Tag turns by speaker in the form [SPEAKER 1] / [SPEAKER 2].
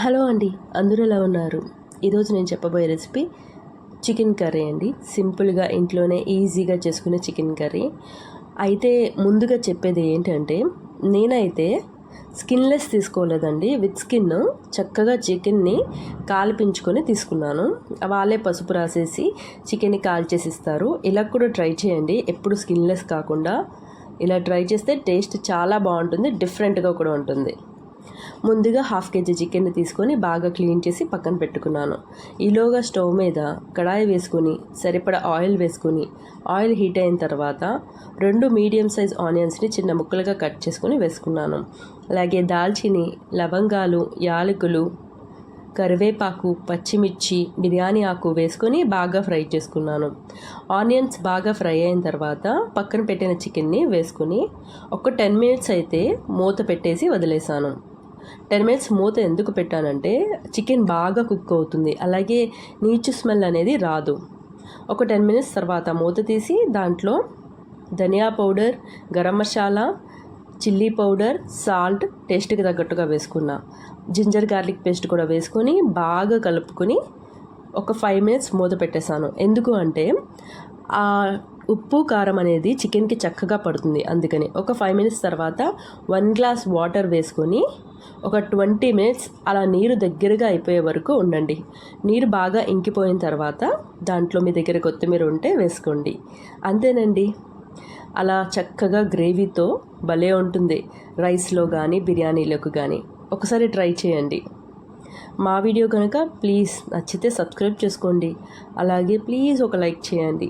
[SPEAKER 1] Hello అండి అందరూ ఎలా ఉన్నారు? ఈరోజు నేను చెప్పబోయే రెసిపీ చికెన్ కర్రీ అండి. సింపుల్గా ఇంట్లోనే ఈజీగా చేసుకునే చికెన్ కర్రీ. అయితే ముందుగా చెప్పేది ఏంటంటే నేనైతే స్కిన్లెస్ తీసుకోలేదండి. విత్ స్కిన్ చక్కగా చికెన్ని కాల్పించుకొని తీసుకున్నాను. వాళ్ళే పసుపు రాసేసి చికెన్ని కాల్చేసి ఇస్తారు ఇలా కూడా ట్రై చేయండి. ఎప్పుడు స్కిన్లెస్ కాకుండా ఇలా ట్రై చేస్తే టేస్ట్ చాలా బాగుంటుంది డిఫరెంట్గా కూడా ఉంటుంది. ముందుగా హాఫ్ కేజీ చికెన్ తీసుకొని బాగా క్లీన్ చేసి పక్కన పెట్టుకున్నాను. ఈలోగా స్టవ్ మీద కడాయి వేసుకొని సరిపడా ఆయిల్ వేసుకొని ఆయిల్ హీట్ అయిన తర్వాత రెండు మీడియం సైజ్ ఆనియన్స్ని చిన్న ముక్కలుగా కట్ చేసుకొని వేసుకున్నాను. అలాగే దాల్చిని లవంగాలు యాలకులు కరివేపాకు పచ్చిమిర్చి బిర్యానీ ఆకు వేసుకొని బాగా ఫ్రై చేసుకున్నాను. ఆనియన్స్ బాగా ఫ్రై అయిన తర్వాత పక్కన పెట్టిన చికెన్ని వేసుకొని ఒక టెన్ మినిట్స్ అయితే మూత పెట్టేసి వదిలేసాను టెన్ మినిట్స్ మూత ఎందుకు పెట్టానంటే చికెన్ బాగా కుక్ అవుతుంది. అలాగే నీచు స్మెల్ అనేది రాదు. ఒక టెన్ మినిట్స్ తర్వాత మూత తీసి దాంట్లో ధనియా powder garam masala chilli powder salt టేస్ట్కి తగ్గట్టుగా వేసుకున్నా. జింజర్ గార్లిక్ పేస్ట్ కూడా వేసుకొని బాగా కలుపుకొని ఒక ఫైవ్ మినిట్స్ మూత పెట్టేశాను. ఎందుకు అంటే ఉప్పు కారం అనేది చికెన్కి చక్కగా పడుతుంది. అందుకని ఒక ఫైవ్ మినిట్స్ తర్వాత వన్ గ్లాస్ వాటర్ వేసుకొని ఒక ట్వంటీ మినిట్స్ అలా నీరు దగ్గరగా అయిపోయే వరకు ఉండండి. నీరు బాగా ఇంకిపోయిన తర్వాత దాంట్లో మీ దగ్గర కొత్తిమీర ఉంటే వేసుకోండి. అంతేనండి. అలా చక్కగా గ్రేవీతో భలే ఉంటుంది. రైస్లో కానీ బిర్యానీలోకి కానీ ఒకసారి ట్రై చేయండి. మా వీడియో కనుక ప్లీజ్ నచ్చితే సబ్స్క్రైబ్ చేసుకోండి. అలాగే ప్లీజ్ ఒక లైక్ చేయండి.